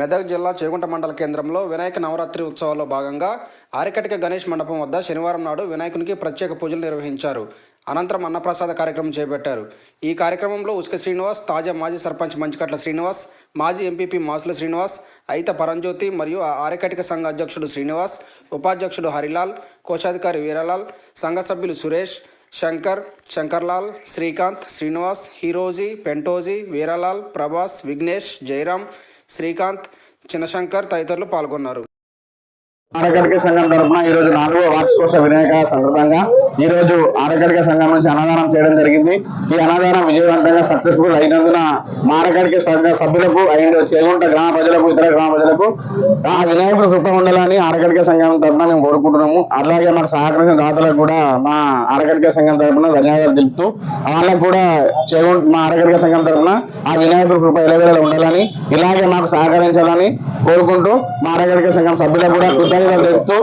మెదక్ జిల్లా చేగుంట మండల కేంద్రంలో వినాయక నవరాత్రి ఉత్సవాల్లో భాగంగా ఆరికటిక గణేష్ మండపం వద్ద శనివారం నాడు వినాయకునికి ప్రత్యేక పూజలు నిర్వహించారు. అనంతరం అన్నప్రసాద కార్యక్రమం చేపట్టారు. ఈ కార్యక్రమంలో ఉసుక శ్రీనివాస్ తాజా మాజీ సర్పంచ్ మంచికట్ల శ్రీనివాస్ మాజీ ఎంపీపీ మాసుల శ్రీనివాస్ అయిత పరంజ్యోతి మరియు ఆరకటిక ఆరికటిక సంఘ అధ్యక్షుడు శ్రీనివాస్ ఉపాధ్యక్షుడు హరిలాల్ కోశాధికారి వీరలాల్ సంఘ సభ్యులు సురేష్ శంకర్ శంకర్లాల్ శ్రీకాంత్ శ్రీనివాస్ హీరోజీ పెంటోజీ వీరలాల్ ప్రభాస్ విఘ్నేష్ జయరాం శ్రీకాంత్ చిన్నశంకర్ తదితరులు పాల్గొన్నారు. సంఘం తరఫున ఈరోజు నాలుగో వార్షికోత్సవ వినాయక సందర్భంగా ఈ రోజు ఆరకడిక సంఘం నుంచి అన్నదానం చేయడం జరిగింది. ఈ అన్నదానం విజయవంతంగా సక్సెస్ఫుల్ అయినందున మా ఆరకటిక సంఘ సభ్యులకు అండ్ చేగుంట గ్రామ ప్రజలకు ఇతర గ్రామ ప్రజలకు ఆ వినాయకుడు కృప ఉండాలని ఆరకడిక సంఘం తరఫున మేము కోరుకుంటున్నాము. అలాగే మాకు సహకరించిన దాతలకు కూడా మా ఆరకడిక సంఘం తరఫున ధన్యవాదాలు తెలుపుతూ వాళ్ళకు కూడా చేగుంట మా ఆరకడిక సంఘం తరఫున ఆ వినాయకుడు కృప ఇలవేళలో ఉండాలని ఇలాగే మాకు సహకరించాలని కోరుకుంటూ మా ఆరకడిక సంఘం సభ్యులకు కూడా కృతజ్ఞతలు తెలుపుతూ